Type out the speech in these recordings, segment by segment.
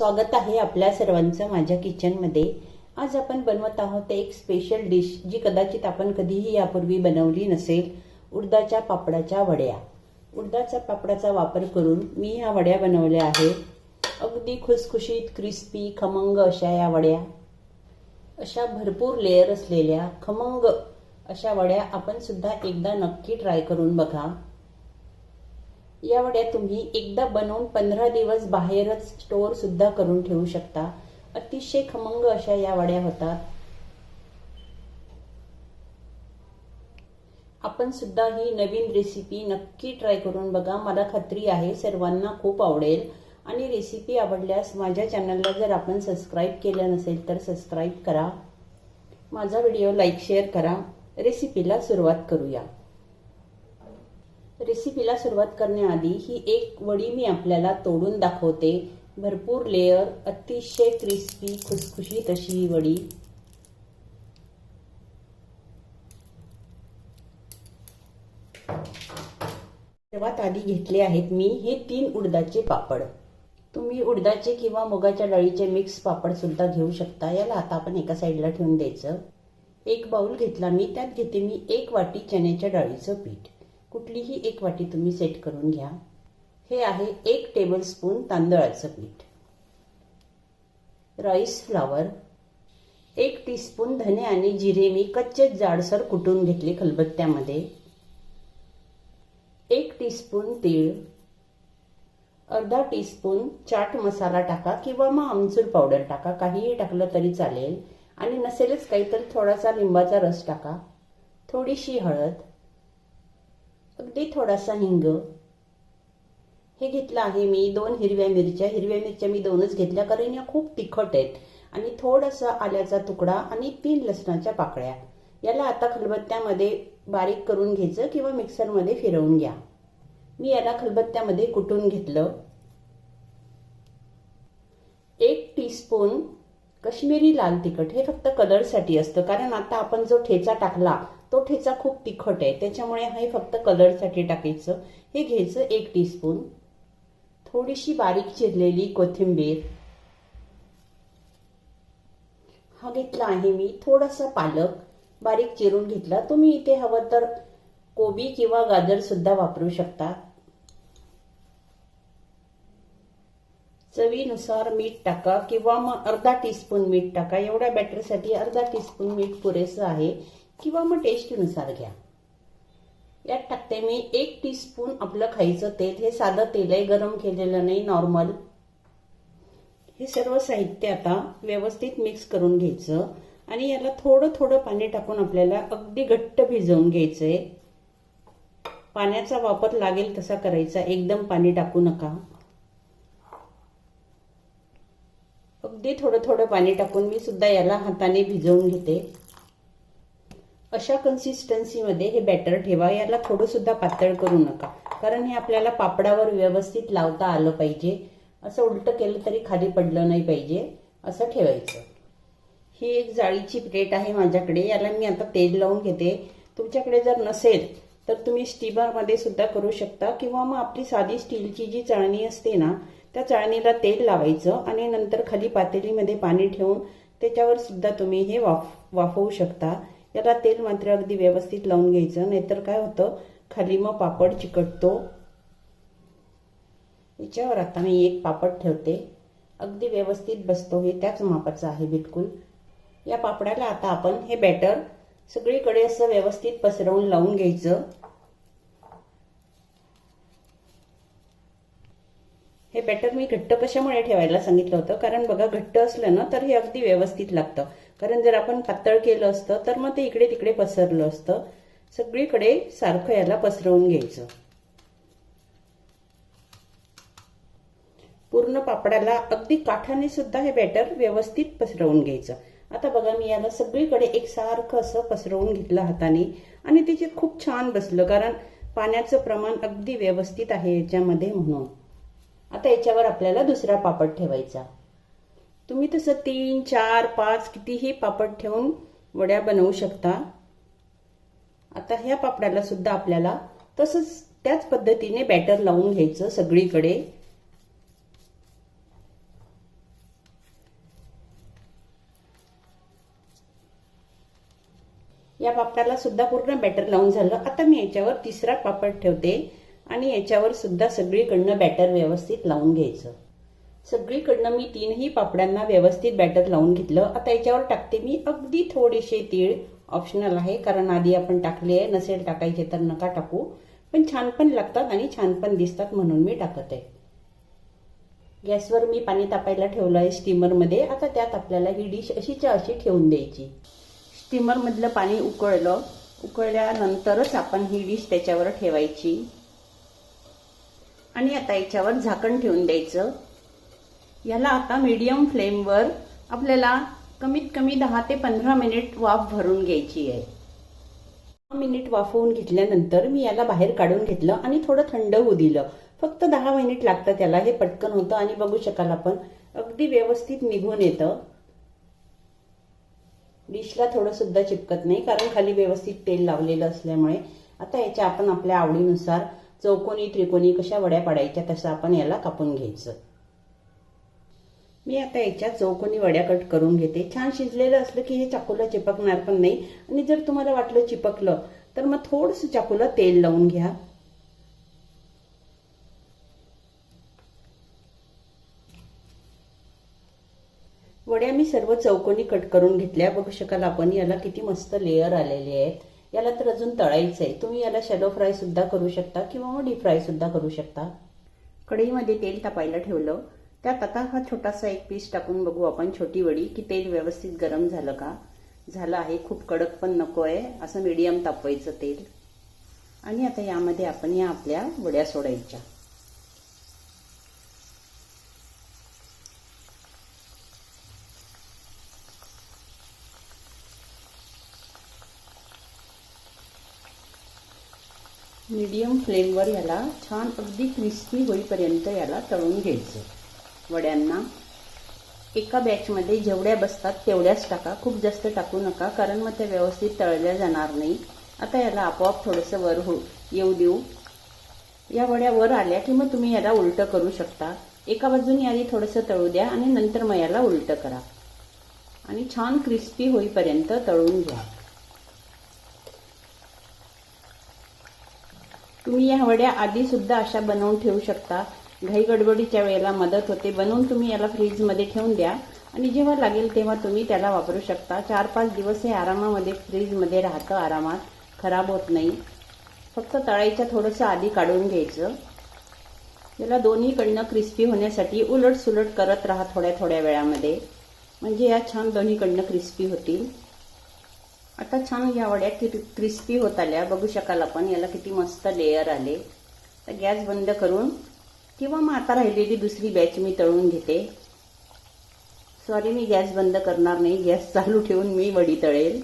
स्वागत आहे आपल्या सर्वांचं माझ्या किचनमध्ये. आज आपण बनवत आहोत एक स्पेशल डिश जी कदाचित आपण कधीही यापूर्वी बनवली नसेल. उडदाच्या पापडाच्या वड्या. उडदाच्या पापडाचा वापर करून मी ह्या वड्या बनवल्या आहेत. अगदी खुसखुशीत क्रिस्पी खमंग अशा या वड्या. अशा भरपूर लेअर असलेल्या खमंग अशा वड्या आपण सुद्धा एकदा नक्की ट्राय करून बघा. या वड्या तुम्ही एकदा बनवून पंधरा दिवस बाहेरच स्टोअर सुद्धा करून ठेवू शकता. अतिशय खमंग अशा या वड्या होतात. आपण सुद्धा ही नवीन रेसिपी नक्की ट्राय करून बघा. मला खात्री आहे सर्वांना खूप आवडेल. आणि रेसिपी आवडल्यास माझ्या चॅनलला जर आपण सबस्क्राईब केलं नसेल तर सबस्क्राईब करा. माझा व्हिडिओ लाईक शेअर करा. रेसिपीला सुरुवात करूया. रेसिपीला सुरुवात करण्याआधी ही एक वडी मी आपल्याला तोडून दाखवते. भरपूर लेअर अतिशय क्रिस्पी खुसखुशीत अशी ही वडी. सर्वात आधी घेतले आहेत मी हे तीन उडदाचे पापड. तुम्ही उडदाचे किंवा मुगाच्या डाळीचे मिक्स पापड सुद्धा घेऊ शकता. याला आता आपण एका साईडला ठेवून द्यायचं. एक बाउल घेतला मी. त्यात घेते मी एक वाटी चण्याच्या डाळीचं पीठ. कुठलीही एक वाटी तुम्ही सेट करून घ्या. हे आहे एक टेबलस्पून तांदळाचं पीठ. राईस फ्लावर एक टीस्पून धने आणि जिरे मी कच्चे जाडसर कुटून घेतले खलबत्त्यामध्ये. एक टीस्पून तीळ अर्धा टीस्पून चाट मसाला टाका किंवा मग आमचूर पावडर टाका. काहीही टाकलं तरी चालेल. आणि नसेलच काही तर थोडासा लिंबाचा रस टाका. थोडीशी हळद अगदी थोडासा हिंग. हे घेतलं आहे मी दोन हिरव्या मिरच्या. हिरव्या मिरच्या मी दोनच घेतल्या कारण या खूप तिखट आहेत. आणि थोडासा आल्याचा तुकडा आणि तीन लसणाच्या पाकळ्या. याला आता खलबत्त्यामध्ये बारीक करून घ्यायचं किंवा मिक्सरमध्ये फिरवून घ्या. मी याला खलबत्त्यामध्ये कुटून घेतलं. एक टीस्पून कश्मीरी लाल तिखट. हे फक्त कलरसाठी असतं कारण आता आपण जो ठेचा टाकला तो ठेचा खूप तिखट आहे त्याच्यामुळे हे फक्त कलरसाठी टाकायचं. हे घ्यायचं एक टीस्पून थोडीशी बारीक चिरलेली कोथिंबीर. हा घेतला आहे मी थोडासा पालक. बारीक चिरून घेतला. तुम्ही इथे हवं तर कोबी किंवा गाजर सुद्धा वापरू शकता. चवीनुसार मीठ टाका किंवा मग अर्धा टीस्पून मीठ टाका. एवढ्या बॅटरसाठी अर्धा टीस्पून मीठ पुरेसं आहे. किंवा मग टेस्टनुसार घ्या. यात टाकते मी एक टीस्पून आपलं खायचं तेल. हे साधं तेल आहे गरम केलेलं नाही नॉर्मल हे सर्व साहित्य आता व्यवस्थित मिक्स करून घ्यायचं. आणि याला थोडं थोडं पाणी टाकून आपल्याला अगदी घट्ट भिजवून घ्यायचंय. पाण्याचा वापर लागेल तसा करायचा. एकदम पाणी टाकू नका. अगदी थोडं थोडं पाणी टाकून मी सुद्धा याला हाताने भिजवून घेते. अशा कन्सिस्टन्सीमध्ये हे बॅटर ठेवा. याला थोडंसुद्धा पातळ करू नका. कारण हे आपल्याला पापडावर व्यवस्थित लावता आलं पाहिजे. असं उलटं केलं तरी खाली पडलं नाही पाहिजे. असं ठेवायचं. ही एक जाळीची प्लेट आहे माझ्याकडे. याला मी आता तेल लावून घेते. तुमच्याकडे जर नसेल तर तुम्ही स्टीमरमध्ये सुद्धा करू शकता. किंवा मग आपली साधी स्टीलची जी चाळणी असते ना त्या चाळणीला तेल लावायचं आणि नंतर खाली पातेलीमध्ये पाणी ठेवून त्याच्यावर सुद्धा तुम्ही हे वाफ वाफवू शकता. त्याला तेल मात्र अगदी व्यवस्थित लावून घ्यायचं नाहीतर काय होतं? खाली मग पापड चिकटतो. याच्यावर आता मी एक पापड ठेवते. अगदी व्यवस्थित बसतो. हे त्याच मापाचं आहे बिलकुल. या पापडाला आता आपण हे बॅटर सगळीकडे असं व्यवस्थित पसरवून लावून घ्यायचं. हे बॅटर मी घट्ट कशामुळे ठेवायला सांगितलं होतं? कारण बघा घट्ट असलं ना तर हे अगदी व्यवस्थित लागतं. कारण जर आपण पातळ केलं असतं तर मग ते इकडे तिकडे पसरलं असतं. सगळीकडे सारखं याला पसरवून घ्यायचं. पूर्ण पापडाला अगदी काठाने सुद्धा हे बॅटर व्यवस्थित पसरवून घ्यायचं. आता बघा मी याला सगळीकडे एक सारखं असं पसरवून घेतलं हाताने. आणि त्याचे खूप छान बसलं कारण पाण्याचं प्रमाण अगदी व्यवस्थित आहे याच्यामध्ये म्हणून. आता याच्यावर आपल्याला दुसरा पापड ठेवायचा. तुम्ही तसं तीन चार पाच कितीही पापड ठेवून वड्या बनवू शकता. आता ह्या पापडाला सुद्धा आपल्याला तसंच त्याच पद्धतीने बॅटर लावून घ्यायचं सगळीकडे. या पापडाला सुद्धा पूर्ण बॅटर लावून झालं. आता मी याच्यावर तिसरा पापड ठेवते आणि याच्यावर सुद्धा सगळीकडनं बॅटर व्यवस्थित लावून घ्यायचं. सगळीकडनं मी तीनही पापड्यांना व्यवस्थित बॅटर लावून घेतलं. आता याच्यावर टाकते मी अगदी थोडेसे तीळ. ऑप्शनल आहे कारण आधी आपण टाकले आहे. नसेल टाकायचे तर नका टाकू. पण छान पण लागतात आणि छान पण दिसतात म्हणून मी टाकत आहे. गॅसवर मी पाणी तापायला ठेवलं आहे स्टीमरमध्ये. आता त्यात आपल्याला ही डिश अशीच्या अशी ठेवून द्यायची. स्टीमरमधलं पाणी उकळलं. उकळल्यानंतरच आपण ही डिश त्याच्यावर ठेवायची. आणि आता याच्यावर झाकण ठेवून द्यायचं. याला आता मीडियम फ्लेमवर आपल्याला कमीत कमी दहा ते पंधरा मिनिट वाफ भरून घ्यायची आहे. दहा मिनिट वाफवून घेतल्यानंतर मी याला बाहेर काढून घेतलं आणि थोडं थंड होऊ दिलं. फक्त दहा मिनिट लागतं त्याला हे पटकन होतं आणि बघू शकाल आपण. अगदी व्यवस्थित निघून येतं. डिशला थोडं सुद्धा चिपकत नाही कारण खाली व्यवस्थित तेल लावलेलं असल्यामुळे. आता याच्या आपण आपल्या आवडीनुसार चौकोनी त्रिकोणी कशा वड्या पाडायच्या तसं आपण याला कापून घ्यायचं. मी आता याच्या चौकोनी वड्या कट करून घेते. छान शिजलेलं असलं की हे चाकूला चिपकणार पण नाही. आणि जर तुम्हाला वाटलं चिपकलं तर मग थोडंसं चाकूला तेल लावून घ्या. वड्या मी सर्व चौकोनी कट करून घेतल्या. बघू शकाल आपण याला किती मस्त लेअर आलेले आहेत. याला तर अजून तळायचं आहे. तुम्ही याला शॅलो फ्राय सुद्धा करू शकता किंवा मग डीप फ्राय सुद्धा करू शकता. कढईमध्ये तेल तापायला ठेवलं. त्यात आता हा छोटासा एक पीस टाकून बघू आपण छोटी वडी. की तेल व्यवस्थित गरम झालं का? झालं आहे खूप कडक पण नको आहे. असं मीडियम तापवायचं तेल. आणि आता यामध्ये आपण या आपल्या वड्या सोडायच्या. मीडियम फ्लेमवर याला छान अगदी क्रिस्पी होईपर्यंत याला तळून घ्यायचं. वड्यांना एका बॅचमध्ये जेवढ्या बसतात तेवढ्याच टाका. खूप जास्त टाकू नका कारण मग त्या व्यवस्थित तळल्या जाणार नाही. आता याला आपोआप थोडंसं वर हो येऊ देऊ. या वड्या वर आल्या की मग तुम्ही याला उलटं करू शकता. एका बाजूने आधी थोडंसं तळू द्या आणि नंतर मग याला उलटं करा. आणि छान क्रिस्पी होईपर्यंत तळून घ्या. तुम्ही या वड्या आधी सुद्धा अशा बनवून ठेवू शकता. घाई गडबडीच्या वेळेला मदत होते बनवून तुम्ही याला फ्रीजमध्ये ठेवून द्या. आणि जेव्हा लागेल तेव्हा तुम्ही त्याला वापरू शकता. चार पाच दिवस हे आरामामध्ये फ्रीजमध्ये राहतं आरामात खराब होत नाही. फक्त तळायच्या थोडंसं आधी काढून घ्यायचं. याला दोन्हीकडनं क्रिस्पी होण्यासाठी उलट सुलट करत राहा थोड्या थोड्या वेळामध्ये. म्हणजे या छान दोन्हीकडनं क्रिस्पी होतील. आता छान या वड्या क्रिस्पी होत आल्या. बघू शकाल आपण याला किती मस्त लेअर आले. तर गॅस बंद करून किंवा मग आता राहिलेली दुसरी बॅच मी तळून घेते. सॉरी मी गॅस बंद करणार नाही. गॅस चालू ठेवून मी वडी तळेल.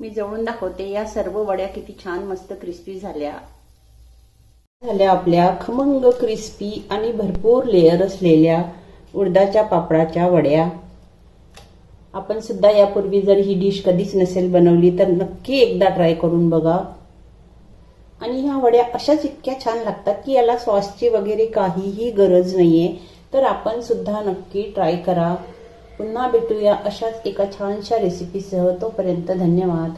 मी जवळून दाखवते. या सर्व वड्या किती छान मस्त क्रिस्पी झाल्या. झाल्या आपल्या खमंग क्रिस्पी आणि भरपूर लेअर असलेल्या उडदाच्या पापडाच्या वड्या. आपण सुद्धा यापूर्वी जर ही डिश कधीच नसेल बनवली तर नक्की एकदा ट्राय करून बघा. आणि ह्या वड्या अशाच इतक्या छान लागतात की याला सॉसची वगैरे काहीही गरज नाहीये. तर आपण सुद्धा नक्की ट्राय करा. पुन्हा भेटूया अशाच एका छानशा रेसिपीसह तोपर्यंत धन्यवाद.